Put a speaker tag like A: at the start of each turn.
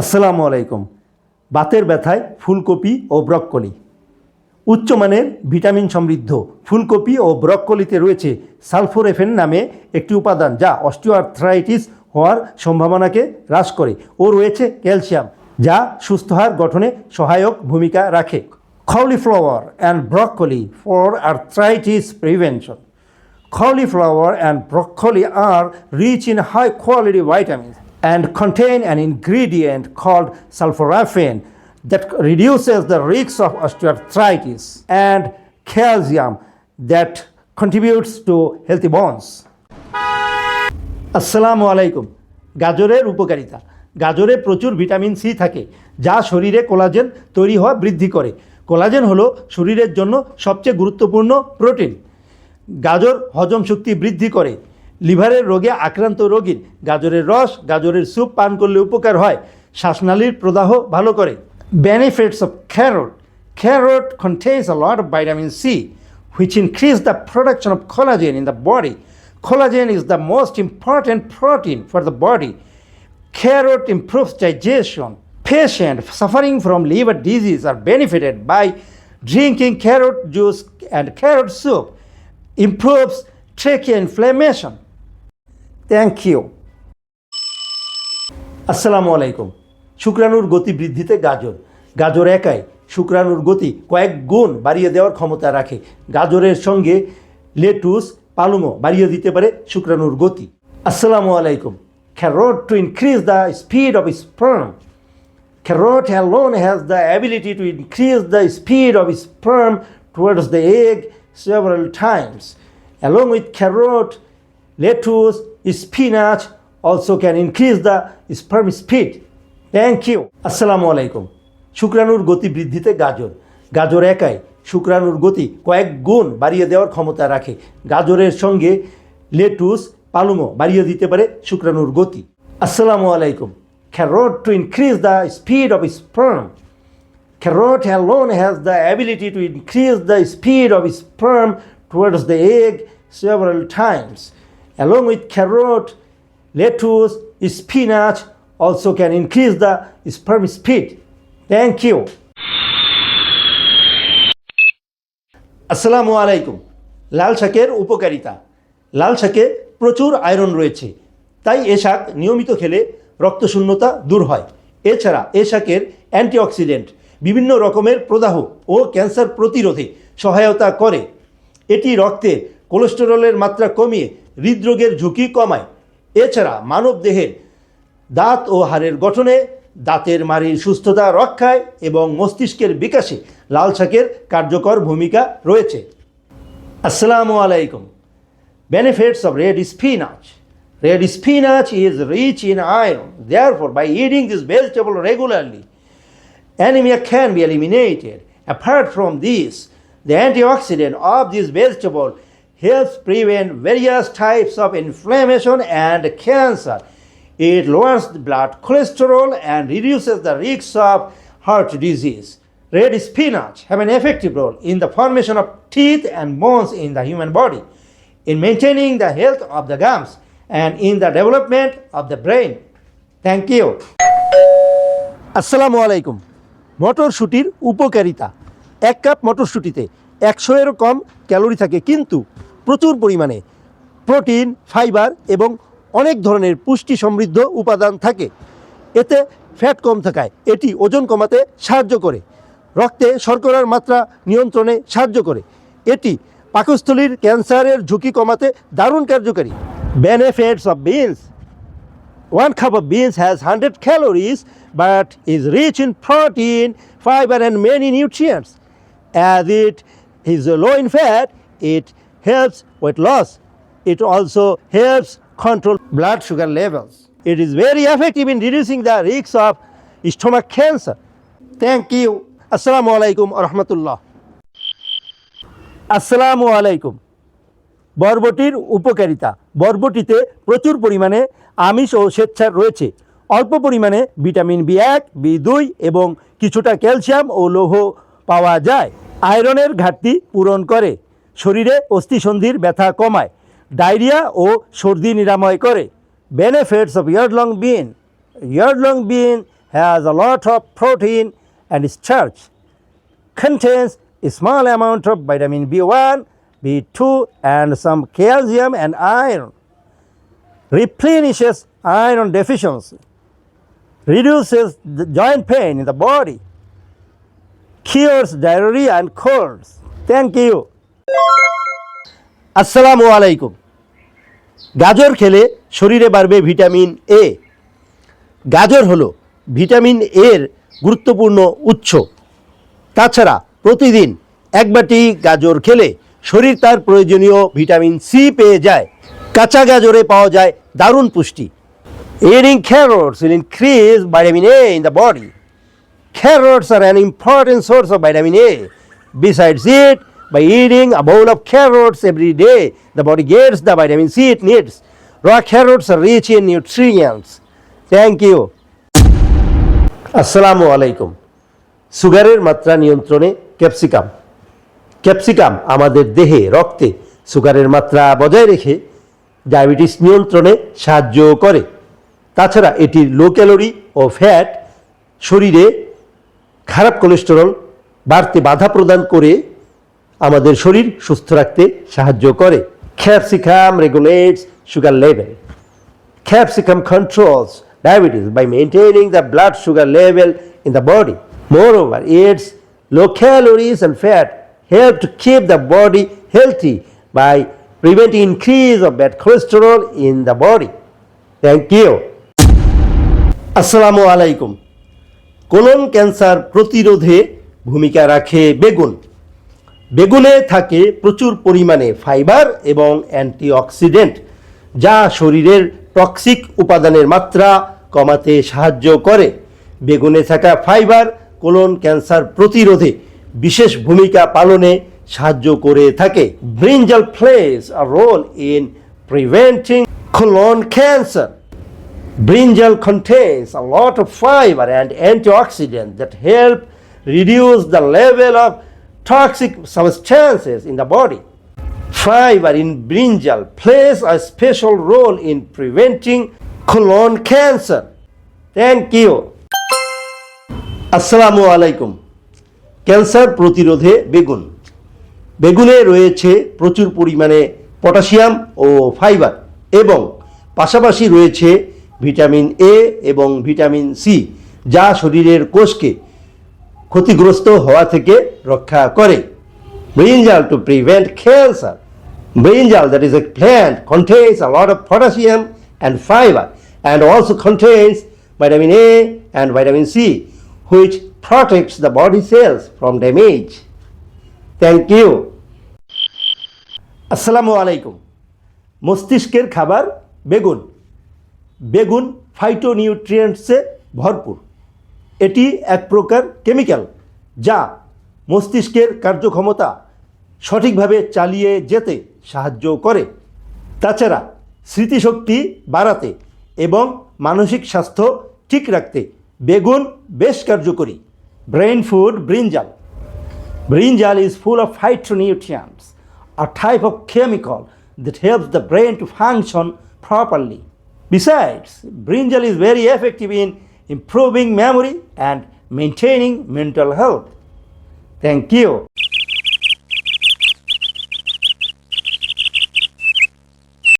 A: আসসালামু আলাইকুম। বাতের ব্যথায় ফুলকপি ও ব্রক্কলি। উচ্চমানের ভিটামিন সমৃদ্ধ ফুলকপি ও ব্রক্কলিতে রয়েছে সালফোরেফেন নামে একটি উপাদান যা অস্টিওআর্থ্রাইটিস হওয়ার সম্ভাবনাকে হ্রাস করে ও রয়েছে ক্যালসিয়াম, যা সুস্থ হাড় গঠনে সহায়ক ভূমিকা রাখে। Cauliflower and broccoli for arthritis prevention. Cauliflower and broccoli are rich in high quality vitamins. And contain an ingredient called sulforaphane that reduces the risk of osteoarthritis and calcium that contributes to healthy bones. আসসালামু আলাইকুম গাজরের উপকারিতা গাজরে প্রচুর vitamin C থাকে যা শরীরে collagen তৈরি হওয়া বৃদ্ধি করে কোলাজেন হলো শরীরের জন্য সবচেয়ে গুরুত্বপূর্ণ প্রোটিন গাজর হজম শক্তি বৃদ্ধি করে লিভারের রোগে আক্রান্ত রোগীর গাজরের রস, গাজরের স্যুপ পান করলে উপকার হয়। শ্বাসনালীর প্রদাহ ভালো করে। Benefits of carrot carrot contains a lot of vitamin C which increase the production of collagen in the body collagen is the most important protein for the body carrot improves digestion patient suffering from liver disease are benefited by drinking carrot juice and carrot soup improves tracheal inflammation Thank you আসসালামু আলাইকুম শুক্রাণুর গতি বৃদ্ধিতে গাজর। গাজর একাই শুক্রাণুর গতি কয়েক গুণ বাড়িয়ে দেওয়ার ক্ষমতা রাখে। গাজরের সঙ্গে লেটুস পালুমো বাড়িয়ে দিতে পারে শুক্রাণুর গতি। আসসালামু আলাইকুম carrot to increase the speed of sperm Carrot alone has the ability to increase the speed of sperm towards the egg several times. Along with carrot, lettuce, spinach also can increase the sperm speed thank you আসসালামু আলাইকুম শুক্রাণুর গতি বৃদ্ধিতে গাজর। গাজর একাই শুক্রাণুর গতি কয়েক গুণ বাড়িয়ে দেওয়ার ক্ষমতা রাখে। গাজরের সঙ্গে লেটুস, পালুমো বাড়িয়ে দিতে পারে শুক্রাণুর গতি। আসসালামু আলাইকুম। Carrot to increase the speed of sperm carrot alone has the ability to increase the speed of sperm towards the egg several times Along with carrot, lettuce, spinach also can increase the sperm speed. Thank you. আসসালামু আলাইকুম লাল শাকের উপকারিতা লাল শাকে প্রচুর iron রয়েছে। তাই এ শাক নিয়মিত খেলে রক্তশূন্যতা দূর হয়। এছাড়া এ শাকের অ্যান্টিঅক্সিডেন্ট বিভিন্ন রকমের প্রদাহ ও ক্যান্সার প্রতিরোধে সহায়তা করে। এটি রক্তে কোলেস্টেরলের মাত্রা কমিয়ে হৃদরোগের ঝুঁকি কমায়। এছাড়া মানব দেহের দাঁত ও হাড়ের গঠনে দাঁতের মারির সুস্থতা রক্ষায় এবং মস্তিষ্কের বিকাশে লাল শাকের কার্যকর ভূমিকা রয়েছে। আসসালামু আলাইকুম। Benefits of red spinach red spinach is rich in iron therefore by eating this vegetable regularly anaemia can be eliminated apart from this the antioxidant of this vegetable helps prevent various types of inflammation and cancer. It lowers the blood cholesterol and reduces the risk of heart disease. Red spinach have an effective role in the formation of teeth and bones in the human body in maintaining the health of the gums and in the development of the brain. Thank you. আসসালামু আলাইকুম মটরশুঁটির উপকারিতা এক cup মটরশুঁটিতে একশো এরও কম calorie থাকে কিন্তু প্রচুর পরিমাণে প্রোটিন ফাইবার এবং অনেক ধরনের পুষ্টি সমৃদ্ধ উপাদান থাকে। এতে ফ্যাট কম থাকায় এটি ওজন কমাতে সাহায্য করে। রক্তে শর্করার মাত্রা নিয়ন্ত্রণে সাহায্য করে। এটি পাকস্থলীর ক্যান্সারের ঝুঁকি কমাতে দারুণ কার্যকারী। Benefits of beans One cup of beans has 100 calories but is rich in protein, fiber, and many nutrients. As it is low in fat, it helps weight loss. It also helps control blood sugar levels. It is very effective in reducing the risk of stomach cancer. Thank you. Assalamu alaikum wa rahmatullah. আসসালামু আলাইকুম বরবটির উপকারিতা বরবটিতে প্রচুর পরিমাণে আমিষ ও শ্বেতসার রয়েছে অল্প পরিমাণে ভিটামিন বি এক বি দুই এবং কিছুটা ক্যালসিয়াম ও লৌহ পাওয়া যায় আয়রনের ঘাটতি পূরণ করে শরীরে অস্থিসন্ধির ব্যথা কমায় ডায়রিয়া ও সর্দি নিরাময় করে benefits of yardlong bean yardlong bean has a lot of protein and starch. Contains a small amount of vitamin B1, B2, and some calcium and iron. Replenishes iron deficiency. Reduces the joint pain in the body. Cures diarrhea and colds. Thank you. আসসালামু আলাইকুম। গাজর খেলে শরীরে বাড়বে vitamin A গাজর হলো vitamin এর গুরুত্বপূর্ণ উৎস। তাছাড়া প্রতিদিন এক বাটি গাজর খেলে শরীর তার প্রয়োজনীয় ভিটামিন সি পেয়ে যায়। কাঁচা গাজরে পাওয়া যায় দারুণ পুষ্টি। Eating carrots will increase vitamin A in the body. Carrots are an important source of vitamin A. Besides it, by eating a bowl of carrots every day, the body gets the vitamin C it needs. Raw carrots are rich in nutrients. Thank you. আসসালামু আলাইকুম সুগারের মাত্রা নিয়ন্ত্রণে capsicum capsicum আমাদের দেহে রক্তে সুগারের মাত্রা বজায় রেখে ডায়াবেটিস নিয়ন্ত্রণে সাহায্য করে তাছাড়া এটির লো ক্যালোরি ও ফ্যাট শরীরে খারাপ কোলেস্টেরল বাড়তে বাধা প্রদান করে আমাদের শরীর সুস্থ রাখতে সাহায্য করে। Capsicum regulates sugar level capsicum controls diabetes by maintaining the blood sugar level in the body moreover its low calories and fat help to keep the body healthy by prevent increase of bad cholesterol in the body thank you আসসালামু আলাইকুম colon cancer প্রতিরোধে ভূমিকা রাখে বেগুন। বেগুনে থাকে প্রচুর পরিমাণে ফাইবার এবং অ্যান্টিঅক্সিডেন্ট, যা শরীরের টক্সিক উপাদানের মাত্রা কমাতে সাহায্য করে। বেগুনে থাকা ফাইবার কোলন ক্যান্সার প্রতিরোধে বিশেষ ভূমিকা পালনে সাহায্য করে থাকে। Brinjal plays a role in preventing colon cancer. Brinjal contains a lot of fiber and antioxidants that help reduce the level of toxic substances in the body. Fiber in brinjal plays a special role in preventing colon cancer. Thank you. আসসালামু আলাইকুম cancer প্রতিরোধে বেগুন বেগুনে রয়েছে প্রচুর পরিমাণে potassium ও fibre এবং পাশাপাশি রয়েছে ভিটামিন এ এবং ভিটামিন সি যা শরীরের কোষকে ক্ষতিগ্রস্ত হওয়া থেকে রক্ষা করে। Brinjal to prevent cancer brinjal that is a plant contains a lot of potassium and fibre and also contains vitamin A and vitamin C which protects the body cells from damage thank you আসসালামু আলাইকুম মস্তিষ্কের খাবার বেগুন। বেগুন phyto নিউট্রিয়েন্টসে ভরপুর। এটি এক প্রকার কেমিক্যাল যা মস্তিষ্কের কার্যক্ষমতা সঠিকভাবে চালিয়ে যেতে সাহায্য করে। তাছাড়া স্মৃতিশক্তি বাড়াতে এবং মানসিক স্বাস্থ্য ঠিক রাখতে বেগুন বেশ কার্যকরী। Brain food brinjal brinjal is full of hydro nutrients are type of chemical that helps the brain to function properly besides brinjal is very effective in improving memory and maintaining mental health. Thank you.